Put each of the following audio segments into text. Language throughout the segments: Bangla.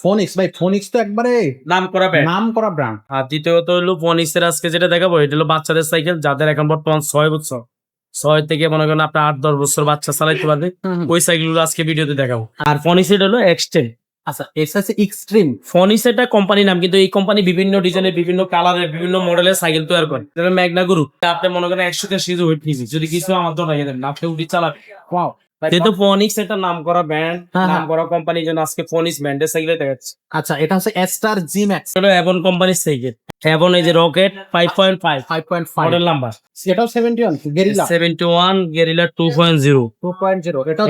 ফোনিক্স ভাই ফোনিক্স তো একবারে নাম করা ব্যান্ড নাম করা ব্র্যান্ড আর দ্বিতীয়ত হলো ফোনিক্সের আজকে যেটা দেখাবো এটা হলো বাচ্চাদের সাইকেল যাদের এখন বর্তমান ছয় বছর। ছয় থেকে মনে করেন আপনি আট দশ বছর বাচ্চা চালাইতে পারবে ওই সাইকেলগুলো আজকে ভিডিওতে দেখাবো। আর ফোনিক্স এটা হলো এক্সটেন আচ্ছা এস আছে এক্সট্রিম ফোনিক্স এটা কোম্পানি নাম কিন্তু এই কোম্পানি বিভিন্ন ডিজাইনের বিভিন্ন কালারের বিভিন্ন মডেলের সাইকেল তৈরি করে। যেমন ম্যাগনা গুরু আপনি মনে করেন একশো ওয়েট নিয়েছি যদি কিছু আমার লাগিয়ে দেবেন আপনি উঠি চালাবেন। যেহেতু ফোনিক্স এটা নাম করা ব্র্যান্ড হ্যাঁ, নাম। করা কোম্পানির জন্য আজকে ফোনিক্স ব্র্যান্ডের সাইকেল দেখাচ্ছে আচ্ছা এটা হচ্ছে এস্টার জি ম্যাক্স হলো অ্যাভন কোম্পানির সাইকেল অ্যাভন এই যে rocket five point five five point five model number এটাও seventy one guerrilla seventy one guerrilla two point zero two point zero এটা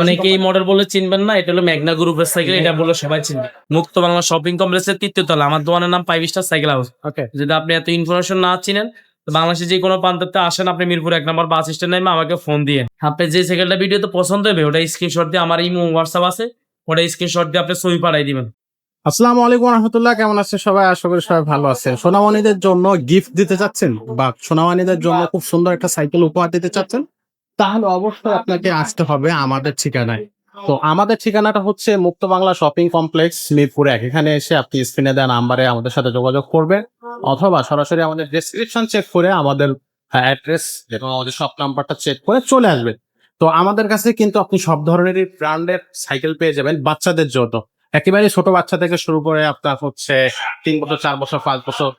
অনেকে এই মডেল বলে চিনবেন না এটা হলো ম্যাগনা গ্রুপের সাইকেল এটা বলে সবাই চিনবে। মুক্ত বাংলা শপিং কমপ্লেক্সের তৃতীয় তলা আমার দোকানের নাম five star cycle house okay যদি আপনি এত ইনফরমেশন না চিনেন বাংলাদেশে যে কোনো প্রান্ততে আসেন আপনি মিরপুর এক নম্বর বাস স্ট্যান্ড নেমে আমাকে ফোন দিয়ে। আপনি যে সাইকেলটা ভিডিওতে পছন্দ হবে ওটা স্ক্রিনশট দিয়ে আমার ইমো হোয়াটসঅ্যাপ আছে। ওটা স্ক্রিনশট দিয়ে আপনি ছবি পাঠাই দিবেন। আসসালামু আলাইকুম রহমতুল্লাহ কেমন আছেন সবাই? আশা করি সবাই ভালো আছেন। সোনামণিদের জন্য গিফট দিতে চাচ্ছেন বা সোনামণিদের জন্য খুব সুন্দর একটা সাইকেল উপহার দিতে চাচ্ছেন তাহলে অবশ্যই আপনাকে আসতে হবে আমাদের ঠিকানায়। তো আমাদের ঠিকানাটা হচ্ছে মুক্ত বাংলা শপিং কমপ্লেক্স, মিরপুর এক। এখানে এসে আপনি স্ক্রিনে দেওয়া নাম্বারে আমাদের সাথে যোগাযোগ করবেন, অথবা সরাসরি আমাদের ডেসক্রিপশন চেক করে আমাদের অ্যাড্রেস এবং আমাদের শপ নাম্বারটা চেক করে চলে আসবেন। তো আমাদের কাছে কিন্তু আপনি সব ধরনেরই ব্র্যান্ডের সাইকেল পেয়ে যাবেন বাচ্চাদের জন্য। একেবারে ছোট বাচ্চা থেকে শুরু করে আপনার হচ্ছে তিন বছর, চার বছর, পাঁচ বছর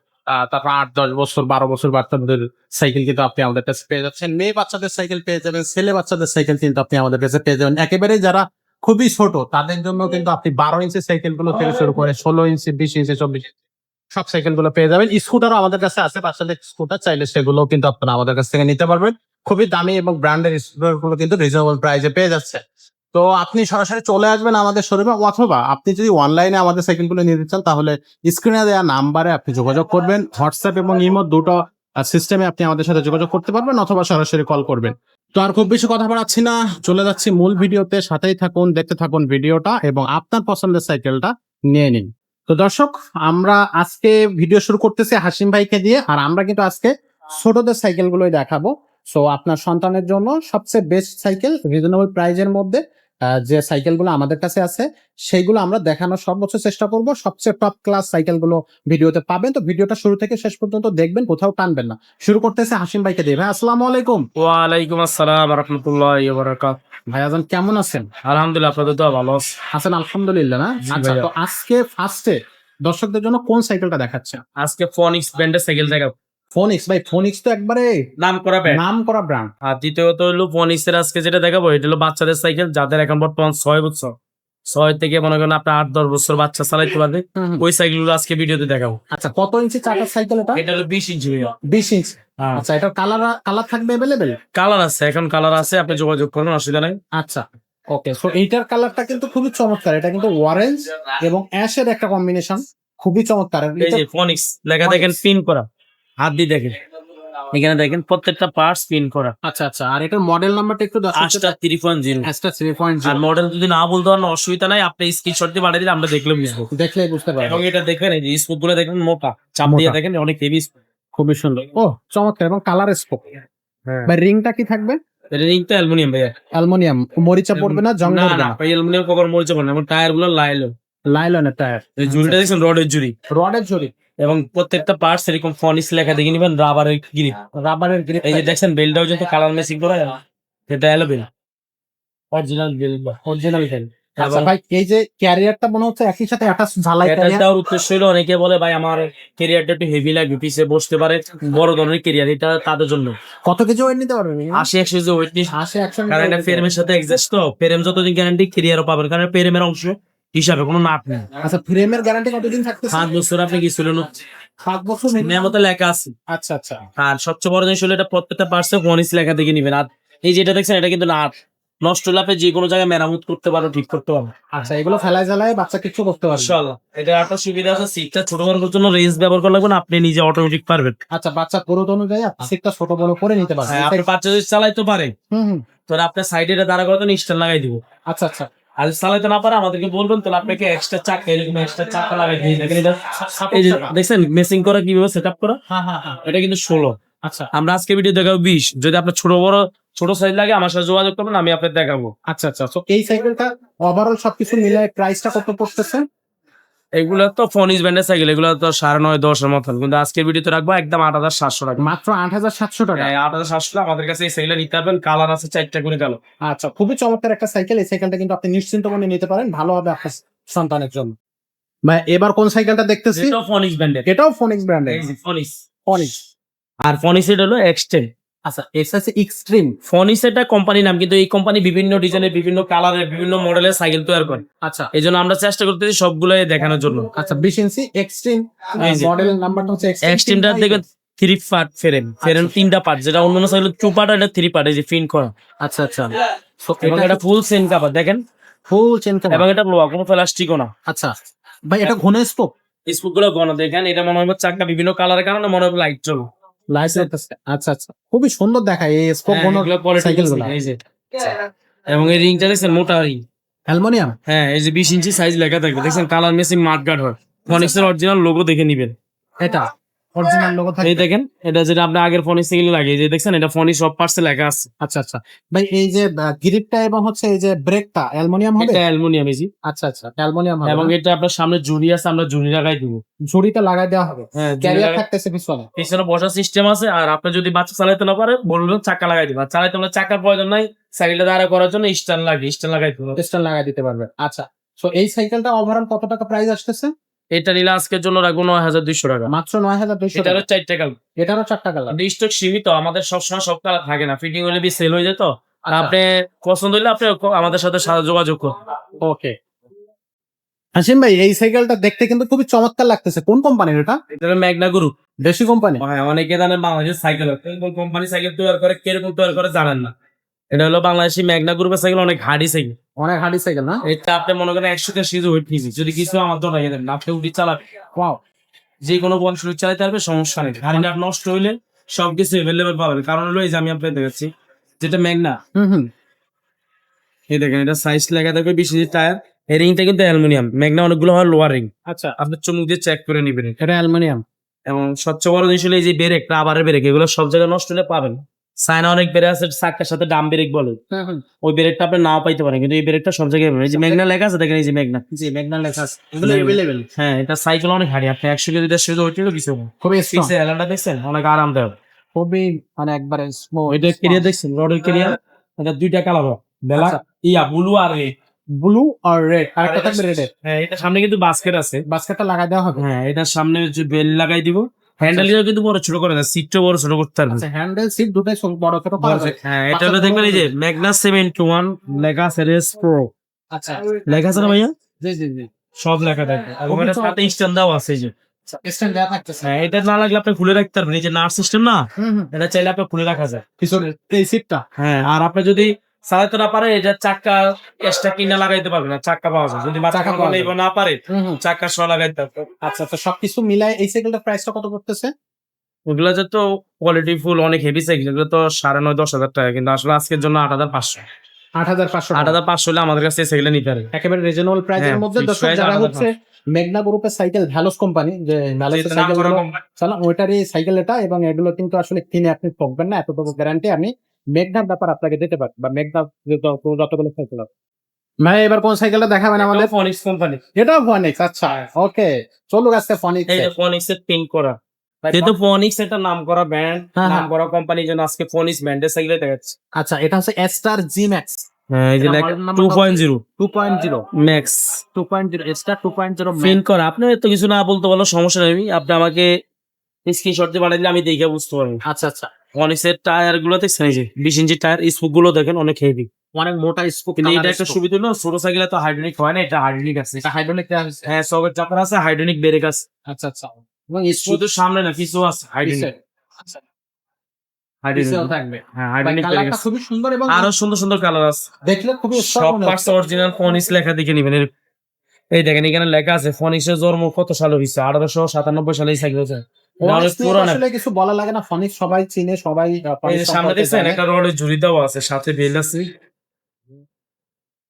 তারপর আট, দশ বছর, বারো বছর বাচ্চাদের সাইকেল কিন্তু আপনি আমাদের কাছে পেয়ে যাচ্ছেন। মেয়ে বাচ্চাদের সাইকেল পেয়ে যাবেন, ছেলে বাচ্চাদের সাইকেল কিন্তু আপনি আমাদের কাছে পেয়ে যাবেন। একেবারে যারা খুবই ছোট, তাদের জন্য কিন্তু আপনি বারো ইঞ্চি সাইকেলগুলো থেকে শুরু করে ষোলো ইঞ্চি বিশ ইঞ্চি চব্বিশ ইঞ্চি সব সাইকেলগুলো পেয়ে যাবেন। স্কুটারও আমাদের কাছে আছে, বাচ্চাদের স্কুটার চাইলে সেগুলো কিন্তু আপনারা আমাদের কাছ থেকে নিতে পারবেন। খুবই দামি এবং ব্র্যান্ডের স্কুটারগুলো কিন্তু রিজনেবল প্রাইসে পেয়ে যাচ্ছে তো আপনি সরাসরি চলে আসবেন আমাদের শোরুমে অথবা আপনি যদি অনলাইনে আমাদের সাইকেলগুলো নিতে চান, তাহলে স্ক্রিনে দেওয়া নাম্বারে আপনি যোগাযোগ করবেন। হোয়াটসঅ্যাপ এবং ইমো দুটো সিস্টেমে আপনি আমাদের সাথে যোগাযোগ করতে পারবেন অথবা সরাসরি কল করবেন। তো আর খুব বেশি কথা বাড়াচ্ছি না, চলে যাচ্ছি মূল ভিডিওতে। সাথেই থাকুন, দেখতে থাকুন ভিডিওটা এবং আপনার পছন্দের সাইকেলটা নিয়ে নিন। তো দর্শক, আমরা আজকে ভিডিও শুরু করতেছি হাসিম ভাইকে দিয়ে, আর আমরা কিন্তু আজকে ছোটদের সাইকেলগুলোই দেখাবো। সো আপনার সন্তানের জন্য সবচেয়ে বেস্ট সাইকেল রিজনেবল প্রাইজের মধ্যে যে সাইকেলগুলো আমাদের কাছে আছে সেইগুলো আমরা দেখানোর সর্বোচ্চ চেষ্টা করব। সবচেয়ে টপ ক্লাস সাইকেলগুলো ভিডিওতে পাবেন। তো ভিডিওটা শুরু থেকে শেষ পর্যন্ত দেখবেন কোথাও টানবেন না। শুরু করতেছে হাসিম ভাইকে দিয়ে। ভাই আসসালামু আলাইকুম। ওয়ালাইকুম আসসালাম রহমতুল্লাহ বারাকাত। ভাই আজান কেমন আছেন? আলহামদুলিল্লাহ আপনাদের তো ভালো আছেন আলহামদুলিল্লাহ না? আচ্ছা তো আজকে ফার্স্টে দর্শকদের জন্য কোন সাইকেলটা দেখাচ্ছে? আজকে ফোনিক্স ব্র্যান্ডের সাইকেল দেখাবো। ফোনিক্স ভাই ফোনিক্স তো একবারে নাম করা ব্র্যান্ড নাম করা ব্র্যান্ড আর দ্বিতীয়ত হলো ফোনিক্সের আজকে যেটা দেখাবো এটা হলো বাচ্চাদের সাইকেল যাদের এখন বর্তমান ছয় বছর। ছয় থেকে মনে করেন আপনি আট দশ বছর বাচ্চা চালাইতে পারবে। ওই সাইকেলগুলো আজকে ভিডিওতে দেখাবো। আচ্ছা কত ইঞ্চি চাকার সাইকেল এটা? এটা হলো বিশ ইঞ্চি বিশ ইঞ্চি। আচ্ছা এটা কালার কালার থাকবে অ্যাভেলেবেল কালার আছে এখন কালার আছে আপনি যোগাযোগ করুন অসুবিধা নাই। আচ্ছা ওকে সো এইটার কালারটা কিন্তু খুবই চমৎকার। এটা কিন্তু অরেঞ্জ এবং অ্যাশের একটা কম্বিনেশন খুবই চমৎকার। এই যে ফোনিক্স লেখা দেখেন। পিন করা। হাত দিয়ে দেখেন। এখানে দেখেন প্রত্যেকটা পার্টস পিন করা। আচ্ছা আচ্ছা। আর এটার মডেল নাম্বারটা একটু পয়েন্ট জিরো অ্যাশটা থ্রি পয়েন্ট আর মডেল যদি না বলতে পারেন অসুবিধা নাই আপনি স্ক্রিনশট দিয়ে পাঠিয়ে দিলে আমরা দেখলে বুঝব। দেখলেই বুঝতে এবং পারবেন এটা দেখবেন এই যে গুলো দেখবেন মোটা। চাপ দিয়ে দেখেন অনেক হেভি খুবই সুন্দর। ও চমৎকার। এবং কালার স্পোক ভাই রিংটা কি থাকবে? রিংটা অ্যালুমিনিয়াম ভাইয়া। অ্যালুমিনিয়াম মরিচা পড়বে না জং না না ভাই অ্যালুমিনিয়াম কখনো মরিচা পড়ে না। এবং টায়ারগুলো লাইলো লাইলনের টায়ার এই জুড়িটা দেখছেন রডের জুড়ি। রডের জড়ি। এবং প্রত্যেকটা পার্টস এরকম ফনিস লেখা দেখে নিবেন রাবারের গ্রিপ রাবারের গ্রিপ এই যে দেখছেন বেলটাও যত কালার মেসিং করা এটা এলোবেল অরিজিনাল অরিজিনাল ফেল আচ্ছা এবং ভাই এই যে ক্যারিয়ারটা মনে হচ্ছে একই সাথে অ্যাটাচ ঝালাই ক্যারিয়ার দেওয়ার উদ্দেশ্য হলো অনেকে বলে ভাই আমার একটু হেভি লাগবে পিছিয়ে বসতে পারে। বড় ধরনের কেরিয়ার এটা তাদের জন্য। কত কেজি ওয়েট নিতে পারবেন আশি একশো যে ওয়েট নিস আশি একশো কারণ এটা ফ্রেমের সাথে এক্সাস্ট তো ফ্রেম যতদিন গ্যারান্টি কেরিয়ারও পাবেন কারণ ফ্রেমের অংশ হিসাবে কোনো নাপ নেই। আচ্ছা ফ্রেমের গ্যারান্টি কতদিন থাকতেছে? পাঁচ বছর আপনি কি ছিল সাত বছর minimum? লেখা আছে। আচ্ছা আচ্ছা। আর সবচেয়ে বড় জিনিস হলো এটা প্রত্যেকটা পার্সে ওয়ানিস লেখা দেখে নিবেন। আর এই যেটা দেখছেন এটা কিন্তু নাট নষ্ট হলে আপনি যে কোনো জায়গায় মেরামত করতে পারো ঠিক করতে পারো। আচ্ছা এগুলো ফেলায় জ্বালায় বাচ্চা কিছু করতে পারবে। মাশাআল্লাহ এটা একটা সুবিধা আছে সিটটা ছোট করার জন্য রেঞ্জ ব্যবহার করা লাগবে না আপনি নিজে অটোমেটিক পারবেন। আচ্ছা বাচ্চা গ্রোথ অনুযায়ী আপনি সিটটা ছোট বড় করে নিতে পারবেন। হ্যাঁ, আপনি বাচ্চা যদি চালাইতে পারে হুম হুম। তো আপনার সাইডে এটা দাঁড়া করাতে স্ট্যান্ড লাগাই দিব। আচ্ছা আচ্ছা। আর চালাইতে না পারে আমাদেরকে বলবেন তাহলে আপনাকে এক্সট্রা চাকা এরকম এক্সট্রা চাকা লাগাই দিয়ে দেখেন এটা এই যে দেখছেন মেসিং করা কীভাবে সেট আপ করা? হ্যাঁ হ্যাঁ হ্যাঁ। এটা কিন্তু ষোলো। আচ্ছা। আমরা আজকে ভিডিও দেখাবো বিশ। যদি আপনার ছোট বড় ছোট সাইজ লাগে আমার সাথে যোগাযোগ করবেন আমি আপনার দেখাবো। আচ্ছা আচ্ছা। তো এই সাইকেলটা ওভারঅল সবকিছু মিলে প্রাইসটা কত পড়তেছে? এগুলো তো ফোনিস ব্যান্ডের সাইকেল এগুলো তো সাড়ে নয় দশের মতন কিন্তু আজকের ভিডিওতে রাখব একদম আট হাজার সাতশো টাকা। মাত্র আট হাজার সাতশো টাকা? হ্যাঁ, আট হাজার সাতশো টাকা। আমাদের কাছে এই সাইকেল নিতে পারবেন। কালার আছে চারটা করে কালো। আচ্ছা খুবই চমৎকার একটা সাইকেল এই সাইকেলটা কিন্তু আপনি নিশ্চিন্ত মনে নিতে পারেন। ভালো হবে আপনার সন্তানের জন্য। ভাই এবার কোন সাইকেলটা দেখতেছি? এটাও ফোনিস ব্যান্ডের এটাও ফোনিক্স ব্র্যান্ডের ফোনিস ফোনিক্স আর ফোনিস এটা হলো এক্সটেন আচ্ছা এস আছে এক্সট্রিম ফোনিস এটা কোম্পানি নাম কিন্তু এই কোম্পানি বিভিন্ন ডিজাইনের বিভিন্ন কালারের বিভিন্ন মডেলের সাইকেল তৈরি করে। আচ্ছা। এই জন্য আমরা চেষ্টা করতেছি সবগুলোই দেখানোর জন্য। আচ্ছা বিশ ইঞ্চি এক্সট্রিম মডেল নাম্বারটা হচ্ছে এক্সট্রিমটা দেখবেন থ্রি পার্ট ফ্রেম ফ্রেম তিনটা পার্ট যেটা অন্য সাইকেল টু পার্ট এটা থ্রি পার্ট এই যে ফিন করা। আচ্ছা আচ্ছা। এবং এটা এটা ফুল সেন কাভার দেখেন ফুল চেন এবং এটা কোনো প্লাস্টিকও না। আচ্ছা। ভাই এটা ঘন স্পোক স্পুকগুলো গণ দেখেন এটা মনে হয় চাকা বিভিন্ন কালারের কারণে মনে হয় লাইট চলো লাইসেন্স আচ্ছা আচ্ছা। খুবই সুন্দর দেখায় এই স্পোক সাইকেলগুলো। এবং এই রিংটা দেখছেন মোটা রিং অ্যালুমিনিয়াম? হ্যাঁ এই যে বিশ ইঞ্চি সাইজ লেখা থাকবে। দেখছেন কালার মেশিন মাঠ গার্ড হয়। ফনিক্সের অরিজিনাল লোগো দেখে নিবেন। এটা? অরিজিনাল লোগো থাকে এই দেখেন এটা যেটা আপনি আগের ফনিক্স থেকে লাগে এই যে দেখছেন এটা ফনিক্স সব পার্টসে লেখা আছে। আচ্ছা আচ্ছা। ভাই এই যে গ্রিপটা এবং হচ্ছে এই যে ব্রেকটা অ্যালুমিনিয়াম হবে? এটা অ্যালুমিনিয়াম যে। আচ্ছা আচ্ছা অ্যালুমিনিয়াম হবে এবং এটা আপনার সামনে জুড়ি আছে আমরা জুড়ি লাগাই দিব। ঝুড়িতে লাগাই দেওয়া হবে। হ্যাঁ ক্যারিয়ার থাকতেছে পিছনে। পিছনে বসার সিস্টেম আছে আর আপনি যদি বাচ্চা চালাইতে না পারে বলবেন চাকা লাগাই দিবা। চালাইতে হলে চাকার প্রয়োজন নাই সাইকেলটা দাঁড়া করার জন্য স্ট্যান্ড লাগে স্ট্যান্ড লাগাই দিব স্ট্যান্ড লাগাই দিতে পারবে আচ্ছা সো এই সাইকেলটা ওভারঅল কত টাকা প্রাইস আসতেছে? এটা নিলে আজকের জন্য রাখব নয় হাজার দুইশো টাকা। মাত্র নয় হাজার দুইশো এটারও চারটে কালার এটারও চারটা কালার স্টক সীমিত আমাদের সবসময় সব কালার থাকে না। ফিটিং হলে সেল হয়ে যেত আচ্ছা। আপনি পছন্দ হলে আপনি আমাদের সাথে যোগাযোগ করুন। ওকে। হাসিম ভাই এই সাইকেলটা দেখতে কিন্তু খুবই চমৎকার লাগতেছে। কোন কোম্পানির এটা? এটা ম্যাগনা গ্রুপ দেশি কোম্পানি হ্যাঁ অনেকে জানেন বাংলাদেশের সাইকেল কোন কোম্পানি সাইকেল তৈরি করে কীরকম তৈরি করে জানেন না। এটা হলো বাংলাদেশি ম্যাগনা গ্রুপের সাইকেল অনেক হার্ডি সাইকেল। অনেক হার্ডি সাইকেল না? এটা আপনি মনে করেন একশো থেকে সিজু ওয়েট নিয়েছি। যদি কিছু আমার ধরাই দেন আপনি উঠি চালাবেন ওয়াও যে কোনো বয়স উঠি চালাতে পারবে সমস্যা নেই। গাড়িটা নষ্ট হইলে সবকিছু এভেলেবেল পাবেন। কারণ হলো এই যে আমি আপনাকে দেখাচ্ছি যেটা ম্যাগনা। হুম হুম। এই দেখেন এটা সাইজ লেখা থাকবে বিশ ইঞ্চি টায়ার এই রিংটা কিন্তু অ্যালুমিনিয়াম। ম্যাগনা অনেকগুলো হয় লোয়ার রিং আচ্ছা। আপনি চুমুক দিয়ে চেক করে নিবেন এটা। অ্যালুমিনিয়াম। এবং সবচেয়ে বড় জিনিস হলো এই যে ব্রেক রাবারের ব্রেক এগুলো সব জায়গায় নষ্ট হলে পাবেন। সাইনা অনেক ব্রেক আছে চাকার সাথে ডাম ব্রেক বলে। ওই ব্রেকটা আপনি নাও পাইতে পারেন কিন্তু এই ব্রেকটা সব জায়গায় এই যে ম্যাগনা লেখা আছে দেখেন এই যে ম্যাগনা জি ম্যাগনা লেখা আছে। এগুলো। হ্যাঁ এটা সাইকেল অনেক হাড়ি আপনি একশো কেজি দেড়শো কেজি ওইটিও কিছু খুবই পিছে এলানটা দেখছেন অনেক আরামদায়ক। খুবই মানে একবারে স্মুথ ওইটা কেরিয়ার দেখছেন রডের কেরিয়ার এটা দুইটা কালার হয় বেলা আচ্ছা। ইয়া ব্লু আর red। ব্লু আর রেড আর একটা এটা- থাকবে রেডের হ্যাঁ এটা সামনে কিন্তু বাস্কেট আছে। বাস্কেটটা লাগাই দেওয়া হবে। হ্যাঁ এটার সামনে যে বেল লাগাই দিব হ্যান্ডেল কিন্তু বড় ছোট করে দেয় সিটটা বড় ছোট করতে পারবে। আচ্ছা হ্যান্ডেল সিট দুটাই বড় ছোট করা যায় হ্যাঁ এটা হলো দেখবেন এই যে ম্যাগনা সেভেন টু ওয়ান লেখা প্রো আচ্ছা। লেখা আছে না ভাইয়া? জি জি জি। সব লেখা থাকে এবং খুবই সাথে স্ট্যান্ড দাও আছে যে। স্ট্যান্ড দেওয়া থাকতেছে। হ্যাঁ এটা না লাগলে আপনি খুলে রাখতে পারবেন। এই যে নার্স সিস্টেম না এটা চাইলে আপনি খুলে রাখা যায়। এই সিটটা হ্যাঁ আর আপনি যদি চালাতে না পারে এটা চাক্কা এক্সট্রা কিনা লাগাইতে পারবে না চাক্কা পাওয়া যায়। যদি চাকা পাওয়া না পারে চাক্কা সহ লাগাইতে পারবে আচ্ছা তো সবকিছু মিলায় এই সাইকেলটার প্রাইসটা কত করতেছে ওগুলো যে তো কোয়ালিটি ফুল অনেক হেভি সাইকেল এগুলো তো সাড়ে নয় দশ হাজার টাকা কিন্তু আসলে আজকের জন্য আট হাজার পাঁচশো। আট হাজার পাঁচশো আট হাজার পাঁচশো হলে আমাদের কাছে সাইকেল নিতে পারে একেবারে রিজনেবল প্রাইসের হ্যাঁ, মধ্যে দর্শক যারা হচ্ছে মেঘনা গ্রুপের সাইকেল ভ্যালোস কোম্পানি যে ভ্যালোস সাইকেল ওইটারই সাইকেল এটা এবং এগুলো কিন্তু আসলে কিনে আপনি ঠকবেন না এতটুকু গ্যারান্টি আমি মেঘনার ব্যাপার আপনাকে দিতে পারি বা মেঘনা যত- যতগুলো সাইকেল আছে ভাই এবার কোন সাইকেলটা দেখাবেন আমাদের? ফনিক্স কোম্পানি এটাও ফনিক্স আচ্ছা ওকে চলুক আজকে ফনিক্স এই ফনিক্স এর পিন করা। যেহেতু ফনিক্স একটা নাম করা ব্র্যান্ড হ্যাঁ, নাম। করা কোম্পানির জন্য আজকে ফনিক্স ব্র্যান্ডের সাইকেল দেখাচ্ছে আচ্ছা এটা হচ্ছে এস্টার জি ম্যাক্স এই যে এটা লেখা model number two point zero two point zero max two point zero ester two point zero pin করা। আপনি এত কিছু না বলতে বলো সমস্যা নেই। আপনি আমাকে স্ক্রিনশট দিয়ে বানাইলে আমি দেখে বুঝতে পারব। আচ্ছা আচ্ছা। ফনিক্সের টায়ারগুলো দেখছেন এই যে বিশ ইঞ্চি টায়ার স্পুকগুলো দেখেন অনেক হেভি অনেক মোটা স্পোক কিন্তু এটা একটা সুবিধা হলো ছোট সাইকেলে তো হাইড্রোলিক হয় না এটা হাইড্রোলিক আছে। এটা হাইড্রোলিক হ্যাঁ সবের চাকার আছে হাইড্রোলিক ব্রেক আছে। আচ্ছা আচ্ছা। এবং শুধু সামনে না কিছু আছে আচ্ছা। থাকবে। হ্যাঁ আরও সুন্দর সুন্দর কালার আছে। দেখলে খুবই সব পার্টস অরিজিনাল ফনিক্স লেখা দেখে নিবেন। এই দেখেন এখানে লেখা আছে ফনিক্সের জন্ম কত সালে হয়েছে আঠারোশো সাতানব্বই সালে সাইকেল নিয়ে আসলে কিছু বলা লাগে না ফনিক্স সবাই চিনে সবাই আহ, এই Phonics যে সামনে দেখছেন একটা রডের ঝুড়ি দেওয়া আছে সাথে বেল আছে।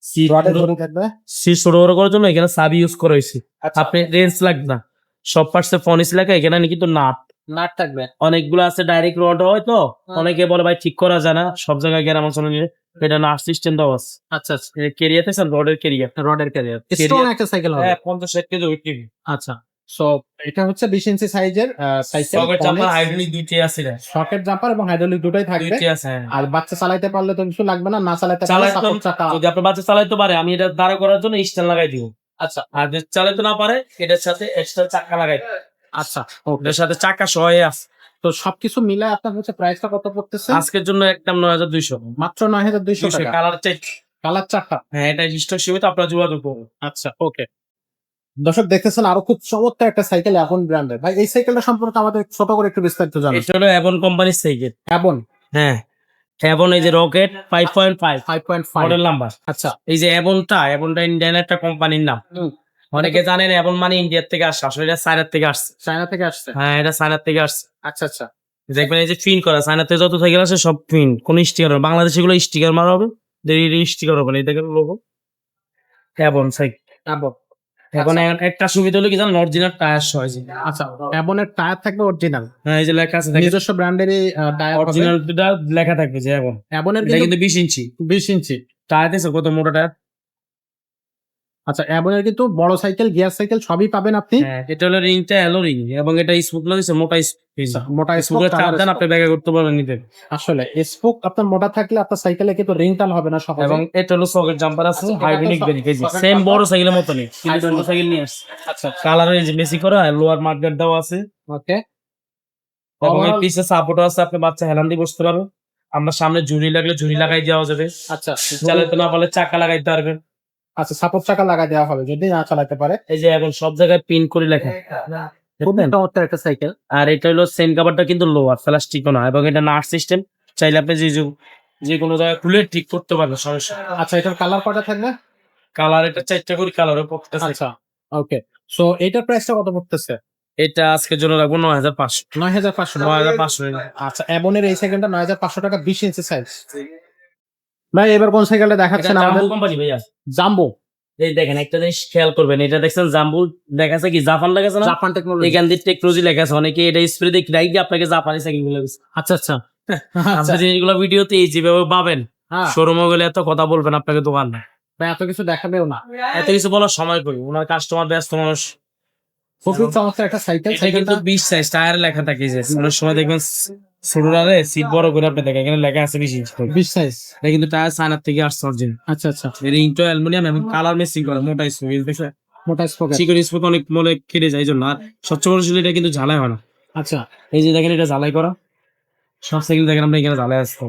সিট রডের ছোট- ঝুড়ি থাকবে। সিট ছোট বড় করার জন্য এখানে সাবি ইউজ করা হয়েছে। আচ্ছা। আপনি রেঞ্জ লাগবে না। সব পার্টসে ফনিক্স লেখা এখানে কিন্তু নাট। নাট থাকবে। অনেকগুলো আছে ডাইরেক্ট রড হয় তো হ্যাঁ। অনেকে বলে ভাই ঠিক করা যায় না। সব জায়গায় গ্রাম অঞ্চলে নিলে এটা নার্স সিস্টেম দেওয়া আছে। আচ্ছা আচ্ছা। কেরিয়াতে রডের কেরিয়ার রডের স্ট্রং একটা সাইকেল হবে। হ্যাঁ পঞ্চাশ ষাট কেজি আচ্ছা। সো এটা হচ্ছে বিশ ইঞ্চি সাইজের সকেট জাম্পার হাইড্রোলিক দুইটি আছে সকেট জাম্পার এবং হাইড্রোলিক দুটোই থাকবে। আছে হ্যাঁ। আর বাচ্চা চালাইতে পারলে তো কিছু লাগবে না না চালাইতে পারলে সাপোর্ট চাকা। যদি আপনার বাচ্চা চালাইতে পারে আমি এটা দাঁড়া করার জন্য স্ট্যান্ড লাগাই দিব। আচ্ছা। আর যদি চালাইতে না পারে এটার সাথে এক্সট্রা চাকা লাগাই। আচ্ছা ওকে এটার সাথে চাকা সহ আছে। তো সবকিছু মিলে আপনার হচ্ছে প্রাইসটা কত পড়তেছে? আজকের জন্য একদম নয় হাজার দুইশো। মাত্র নয় হাজার দুইশো কালার চাই কালার চারটা হ্যাঁ এটা স্টক সীমিত আপনার যোগাযোগ করব আচ্ছা ওকে দর্শক দেখতেছেন আরও খুব চমৎকার একটা সাইকেল এখন ব্র্যান্ডের ভাই এই সাইকেলটা সম্পর্কে আমাদের ছোট করে একটু বিস্তারিত জানান। এটা হলো অ্যাবন কোম্পানির সাইকেল এমন হ্যাঁ। অ্যাবন এই যে rocket five point five five point five model number আচ্ছা। এই যে অ্যাবনটা অ্যাবনটা ইন্ডিয়ান একটা কোম্পানির নাম। অনেকে জানেন অ্যাবন মানে ইন্ডিয়ার থেকে আসছে আসলে এটা চায়নার থেকে আসছে। চায়না থেকে আসছে? হ্যাঁ এটা চায়নার থেকে আসছে। আচ্ছা আচ্ছা। দেখবেন এই যে ফিন করা চায়নার থেকে যত সাইকেল আছে সব ফিন কোন স্টিকার বাংলাদেশে গুলো স্টিকার মারা হবে। স্টিকার হবে না। এই দেখেন লোগো অ্যাবন সাইকেল এমন এখন একটা সুবিধা হলো কি জানেন? অরিজিনাল টায়ার সহ আচ্ছা আচ্ছা এমনের টায়ার থাকবে অরিজিনাল হ্যাঁ এই যে লেখা আছে নিজস্ব ব্র্যান্ডেরই টায়ার অরিজিনাল অরিজিনাল লেখা থাকবে যে এখন। এমনের এটা কিন্তু কিন্তু বিশ ইঞ্চি। বিশ ইঞ্চি। টায়ার দিয়েছে কত মোটা টায়ার আচ্ছা এমনের কিন্তু বড় সাইকেল গিয়ার সাইকেল সবই পাবেন আপনি। হ্যাঁ এটা হলো রিংটা এলো রিং এবং এটা লাগিয়েছে মোটা আচ্ছা, মোটা স্পোক আপনি ব্যাগে করতে পারবেন নিতে আসলে স্পোক আপনার মোটা থাকলে আপনার সাইকেলে কিন্তু রিং টাল হবে না সহজে। এবং এটা হলো সকেট জাম্পার আছে আচ্ছা, হাইড্রোলিক সেম বড় সাইকেলের মতনই। কিন্তু সাইকেল নিয়ে আসছে। আচ্ছা। কালার এই যে বেশি করা লোয়ার মার্কেট দেওয়া আছে। ওকে এবং এই পিছে সাপোর্ট আছে আপনি বাচ্চা হেলান দিয়ে বসতে পারবেন। আমরা সামনে ঝুড়ি লাগলে ঝুড়ি লাগাই দেওয়া যাবে। আচ্ছা। চালাতে না পারলে চাকা লাগাইতে পারবেন। আচ্ছা সাপোর্ট চাকা লাগা দেওয়া হবে যদি না চালাতে পারে। এই যে এখন সব জায়গায় পিন করে লেখা। চমৎকার একটা সাইকেল আর এটা হলো সেন কাভারটা কিন্তু লোয়ার প্লাস্টিকও না এবং এটা নাট সিস্টেম চাইলে আপনি যে যে- কোনো জায়গায় খুলে ঠিক করতে পারবেন সমস্যা আচ্ছা এটার কালার কয়টা থাকবে? কালার এটা চারটা করে কালারে পড়তেছে। আচ্ছা ওকে সো এটার প্রাইসটা কত পড়তেছে? এটা আজকের জন্য রাখব নয় হাজার পাঁচশো। নয় হাজার পাঁচশো। নয় হাজার পাঁচশো। আচ্ছা এমনের এই সাইকেলটা নয় হাজার পাঁচশো টাকা বিশ ইঞ্চি সাইজ ভাই এবার কোন সাইকেলটা দেখাচ্ছেন আমাদের? কোম্পানি ভাইয়া জাম্বো। এই দেখেন একটা জিনিস খেয়াল করবেন এটা দেখছেন জাম্বু দেখাছে কি জাপান লেগেছে না? জাপান টেকনোলজি এখান দিয়ে টেকনোলজি লেখা আছে অনেকে এটা স্প্রে দেখি রাইগে আপনাকে জাপানি সাইকেলগুলো আচ্ছা আচ্ছা আচ্ছা। আপনি জিনিসগুলো ভিডিওতে এই যেভাবে পাবেন হ্যাঁ। শোরুমে গেলে এত কথা বলবেন আপনাকে দোকান। না ভাই এত কিছু দেখাবেও না। এত কিছু বলার সময় করি ওনার কাস্টমার ব্যস্ত মানুষ। খুবই চমৎকার একটা সাইকেল সাইকেলটা বিশ সাইজ টায়ারে লেখা থাকে যে অনেক সময় দেখবেন ছোটরারে সিট বড় করে আপনি দেখেন এখানে লেখা আছে বিশ বিশ সাইজ এটা কিন্তু টায়ার চায়নার থেকে আচ্ছা আচ্ছা। রিংটা অ্যালুমিনিয়াম এবং কালার মেসিং করে মোটা দেখছে মোটা স্পোকেট চিকন স্পোক অনেক মনে কেটে যায় এই জন্য। আর সবচেয়ে বড় ছিল এটা কিন্তু ঝালাই হয় না। আচ্ছা। এই যে দেখেন এটা ঝালাই করা। সব সাইকেল দেখেন আমরা এখানে ঝালাই আসতে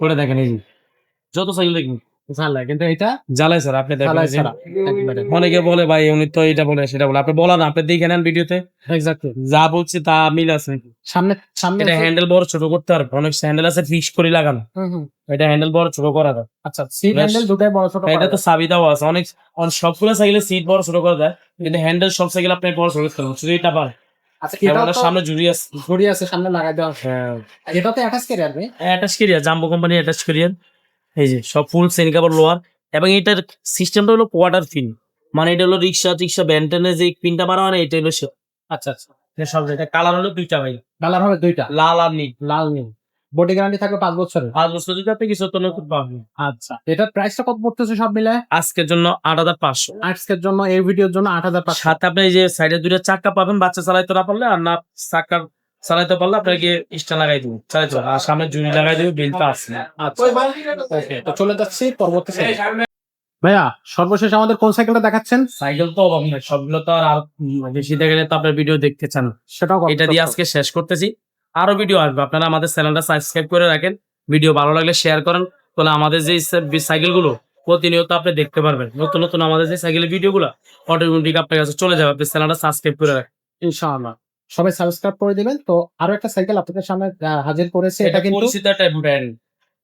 ওটা দেখেন এই যে। যত সাইকেল দেখেন। ঝালাই কিন্তু এটা ঝালাই স্যার আপনি দেখেন অনেকে বলে ভাই উনি তো এটা বলে সেটা বলে। আপনি বলা না আপনি দেখে নেন ভিডিওতে। এক্স্যাক্টলি যা বলছি তা মিল আছে সামনে সামনে এটা হ্যান্ডেল বড় ছোট করতে পারবে। অনেক হ্যান্ডেল আছে ফিক্স করে লাগানো। এটা হ্যান্ডেল বড় ছোট করা যায়। আচ্ছা সিট হ্যান্ডেল দুটাই বড় ছোট এটা তো চাবি আছে। অনেক অনেক সবগুলো সাইকেলে সিট বড় ছোট করা যায়। কিন্তু হ্যান্ডেল সব সাইকেল আপনি বড় ছোট করতে পারবেন। শুধু এটা পারে আচ্ছা এটা এটা সামনে জুড়ি আছে। সামনে লাগাই দেওয়া হ্যাঁ। এটাতে অ্যাটাচ ক্যারিয়ার ভাই। Attach carrier jumbo company attach carrier এই যে সব ফুল সেন কাপড় লোয়ার এবং এটার সিস্টেমটা হলো কোয়ার্টার পিন মানে এটা হলো রিক্সা টিক্সা ব্যান্টেনে যে পিনটা মারা হয় না এটা হলো সে আচ্ছা আচ্ছা। সব এটা কালার হলো দুইটা ভাই। কালার হবে দুইটা? লাল আর নীল। লাল নীল। বডি গ্যারান্টি থাকবে পাঁচ বছরের? পাঁচ বছর যদি আপনি কিছু তো নতুন পাবেন আচ্ছা। এটার প্রাইসটা কত পড়তেছে সব মিলে? আজকের জন্য আট হাজার পাঁচশো। আজকের জন্য এই ভিডিওর জন্য আট হাজার পাঁচশো। সাথে আপনি যে সাইডে দুইটা চাক্কা পাবেন বাচ্চা চালাইতে না পারলে আর না চাক্কা চালাইতে পারলে আপনাকে স্ট্যান্ড লাগাই দিব। চালাইতে। আর সামনে জুড়ি লাগাই দিব বেলটা আছে। আচ্ছা। ওকে তো চলে যাচ্ছি পরবর্তী ভাইয়া সর্বশেষ আমাদের কোন সাইকেলটা দেখাচ্ছেন? সাইকেল তো অভাব নেই। সবগুলো তো আর বেশি দেখে গেলে তো আপনার ভিডিও দেখতে চান। সেটাও এটা দিয়ে আজকে শেষ করতেছি। আরও ভিডিও আসবে। আপনারা আমাদের চ্যানেলটা সাবস্ক্রাইব করে রাখেন। ভিডিও ভালো লাগলে শেয়ার করেন। তাহলে আমাদের যে সাইকেলগুলো প্রতিনিয়ত আপনি দেখতে পারবেন। নতুন নতুন আমাদের যে সাইকেলের ভিডিও গুলো অটোমেটিক আপনার কাছে চলে যাবে। আপনি চ্যানেলটা সাবস্ক্রাইব করে রাখেন। ইনশাআল্লাহ। সবাই সাবস্ক্রাইব করে দিবেন। তো আরও একটা সাইকেল আপনাদের সামনে হাজির করেছে। এটা কিন্তু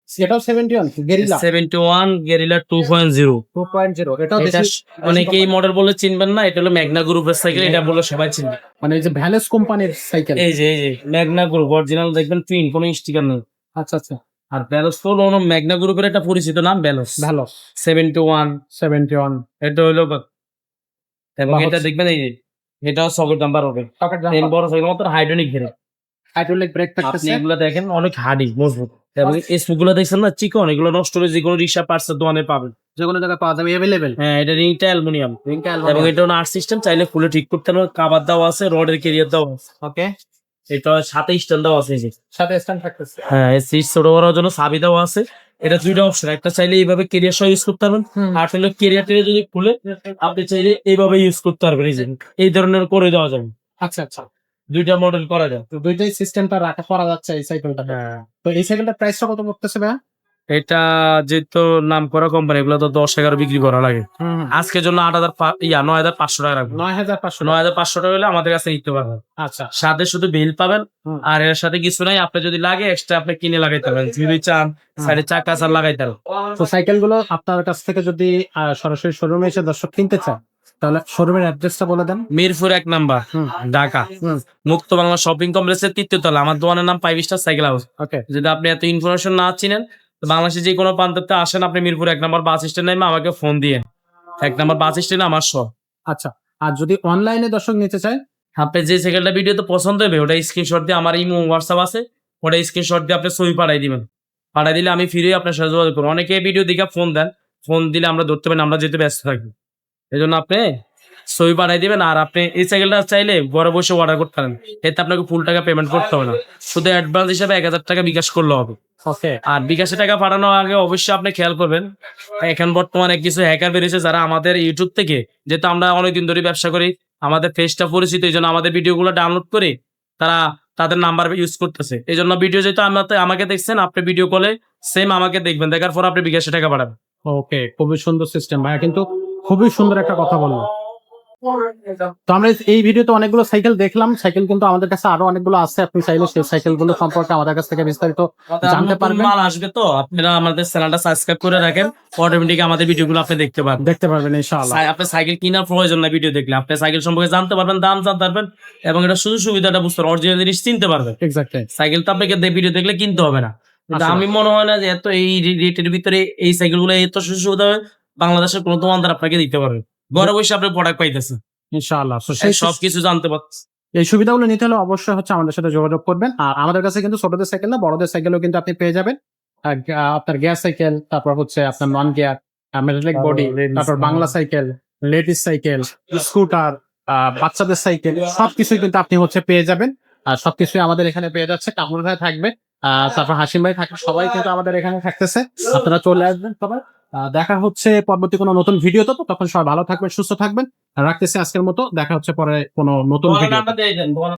এটাও seventy one guerrilla seventy one guerrilla two point zero two point zero এটা অনেকে এই মডেল বলে চিনবেন না এটা হলো ম্যাগনা গ্রুপের সাইকেল এটা বলে সবাই চিনবে। মানে এই যে ভ্যালেস কোম্পানির সাইকেল এই যে এই যে ম্যাগনা গ্রুপ অরিজিনাল দেখবেন প্রিন্ট কোনো স্টিকার নেই। আচ্ছা আচ্ছা। আর ব্যালোস তো হলো ম্যাগনা গ্রুপের একটা পরিচিত নাম ব্যালোস ভালো সেভেন্টি ওয়ান সেভেন্টি ওয়ান এটা হলো এবং এটা দেখবেন এই যে এটাও সকেট জাম্পার হবে। সকেট বড় সাইকেল মতো হাইড্রোনিক ঘেরে হাইড্রোলিক ব্রেক থাকতেছে। এগুলো দেখেন অনেক হার্ডি মজবুত। এবং এই গুলো দেখছেন না? চিকন এগুলো নষ্ট হলে যে কোনো রিক্সা পার্টসের দোকানে পাবেন। যে কোনো জায়গায় পাওয়া যাবে অ্যাভেলেবেল হ্যাঁ এটা রিংটা অ্যালুমিনিয়াম এবং এটা নার্স সিস্টেম চাইলে খুলে ঠিক করতে হবে কাবার দেওয়া আছে রডের কেরিয়ার দেওয়া আছে। ওকে এটা সাথে স্ট্যান্ড দেওয়া আছে সাথে স্ট্যান্ড থাকতেছে। হ্যাঁ সিট ছোট করার জন্য দেওয়া আছে। এটা দুইটা অপশন একটা চাইলে এইভাবে কেরিয়ার সহ ইউজ করতে পারবেন আর চাইলে কেরিয়ার টেরিয়ার যদি খুলে আপনি চাইলে এইভাবে ইউজ করতে পারবেন এই যে। এই ধরনের করে দেওয়া যাবে। আচ্ছা আচ্ছা। দুইটা মডেল করা যায়। তো দুইটাই সিস্টেমটা রাখা করা যাচ্ছে এই সাইকেলটা তো এই সাইকেলটার প্রাইসটা কত পড়তেছে ভাইয়া? এটা যে যেহেতু নাম করা কোম্পানি এগুলো তো দশ এগারো বিক্রি করা লাগে। আজকের জন্য আট হাজার ইয়া নয় হাজার পাঁচশো টাকা রাখব। নয় হাজার পাঁচশো নয় হাজার পাঁচশো টাকা হলে আমাদের কাছে নিতে পারবেন। আচ্ছা। সাথে শুধু বিল পাবেন আর এর সাথে কিছু নাই আপনি যদি লাগে এক্সট্রা আপনি কিনে লাগাইতে পারেন। যদি চান সাইডে চাকা চার লাগাইতে পারেন। তো সাইকেলগুলো আপনার কাছ থেকে যদি সরাসরি শোরুমে এসে দর্শক কিনতে চান তাহলে শোরুমের অ্যাড্রেসটা বলে দেন। মিরপুর এক নাম্বার ঢাকা। মুক্ত বাংলা শপিং কমপ্লেক্সের তৃতীয় তলা। আমার দোকানের নাম five star cycle house. Okay যদি আপনি এত ইনফরমেশন না চিনেন তো বাংলাদেশে যে কোনো প্রান্ততে আসেন আপনি মিরপুর এক নম্বর বাস স্ট্যান্ড নেমে আমাকে ফোন দিয়ে। এক নম্বর বাস স্ট্যান্ডে আমার সব আচ্ছা আর যদি অনলাইনে দর্শক নিতে চায়? আপনি যে সাইকেলটা ভিডিওতে পছন্দ হবে ওটা স্ক্রিনশট দিয়ে আমার ইমো হোয়াটসঅ্যাপ আছে ওটা স্ক্রিনশট দিয়ে আপনি ছবি পাঠাই দিবেন। পাঠাই দিলে আমি ফিরে আপনার সাথে যোগাযোগ করব। অনেকে ভিডিও দেখে ফোন দেন ফোন দিলে আমরা ধরতে পারি না, আমরা যেতে ব্যস্ত থাকি। এই জন্য আপনি ছবি পাঠাই দিবেন আর আপনি এই সাইকেলটা চাইলে ঘরে বসে অর্ডার করতে পারেন। এতে আপনাকে ফুল টাকা পেমেন্ট করতে হবে না। শুধু অ্যাডভান্স হিসাবে এক হাজার টাকা বিকাশ করলে হবে। ওকে আর বিকাশে টাকা পাঠানোর আগে অবশ্যই আপনি খেয়াল করবেন, এখন বর্তমানে কিছু হ্যাকার বেরিয়েছে যারা আমাদের ইউটিউব থেকে, যেহেতু আমরা অনেকদিন ধরে ব্যবসা করি, আমাদের ফেসটা পরিচিত, এই জন্য আমাদের ভিডিওগুলো ডাউনলোড করে তারা তাদের নাম্বার ইউজ করতেছে। এই জন্য ভিডিও যেহেতু আমাকে দেখছেন, আপনি ভিডিও কলে সেম আমাকে দেখবেন, দেখার পর আপনি বিকাশে টাকা পাঠাবেন। ওকে খুবই সুন্দর সিস্টেম ভাইয়া, কিন্তু খুবই সুন্দর একটা কথা বলল। তো আমরা এই ভিডিওতে অনেকগুলো সাইকেল দেখলাম। সাইকেল কিন্তু আমাদের কাছে আরও অনেকগুলো আছে। আপনি চাইলে সেই সাইকেলগুলো সম্পর্কে আমাদের কাছ থেকে বিস্তারিত জানতে পারবেন। মাল আসবে তো আপনারা আমাদের চ্যানেলটা সাবস্ক্রাইব করে রাখেন। অটোমেটিক আমাদের ভিডিওগুলো আপনি দেখতে পারবেন দেখতে পারবেন ইনশাআল্লাহ। আপনি সাইকেল কেনার প্রয়োজন না ভিডিও দেখলে। আপনি সাইকেল সম্পর্কে জানতে পারবেন দাম জানতে পারবেন এবং এটা সুযোগ সুবিধাটা বুঝতে পারবেন অরিজিনাল জিনিস চিনতে পারবেন। এক্স্যাক্টলি সাইকেল তো আপনাকে ভিডিও দেখলে কিনতে হবে না। কিন্তু আমি মনে হয় না যে এত এই রেটের ভিতরে এই সাইকেলগুলো এত সুযোগ সুবিধা হবে বাংলাদেশের কোনো দোকানদার আপনাকে দিতে পারবে। ঘরে বসে আপনি প্রোডাক্ট পাইতেছেন ইনশাআল্লাহ। তো সব কিছু জানতে পারছেন এই সুবিধাগুলো নিতে হলে অবশ্যই হচ্ছে আমাদের সাথে যোগাযোগ করবেন। আর আমাদের কাছে কিন্তু ছোটদের সাইকেল না বড়দের সাইকেলও কিন্তু আপনি পেয়ে যাবেন। আপনার গিয়ার সাইকেল তারপর হচ্ছে আপনার নন গিয়ার মেটালিক বডি তারপর। Bangla cycle ladies cycle scooter বাচ্চাদের সাইকেল সবকিছুই কিন্তু আপনি হচ্ছে পেয়ে যাবেন। আর সবকিছুই আমাদের এখানে পেয়ে যাচ্ছে। কামরুল ভাই থাকবে। আহ, তারপর হাসিম ভাই থাকবে। সবাই কিন্তু আমাদের এখানে থাকতেছে। আপনারা চলে আসবেন সবাই। দেখা হচ্ছে পরবর্তী কোনো নতুন ভিডিও তো তখন সবাই ভালো থাকবেন সুস্থ থাকবেন। রাখতেছি আজকের মতো দেখা হচ্ছে পরে কোনো নতুন ভিডিও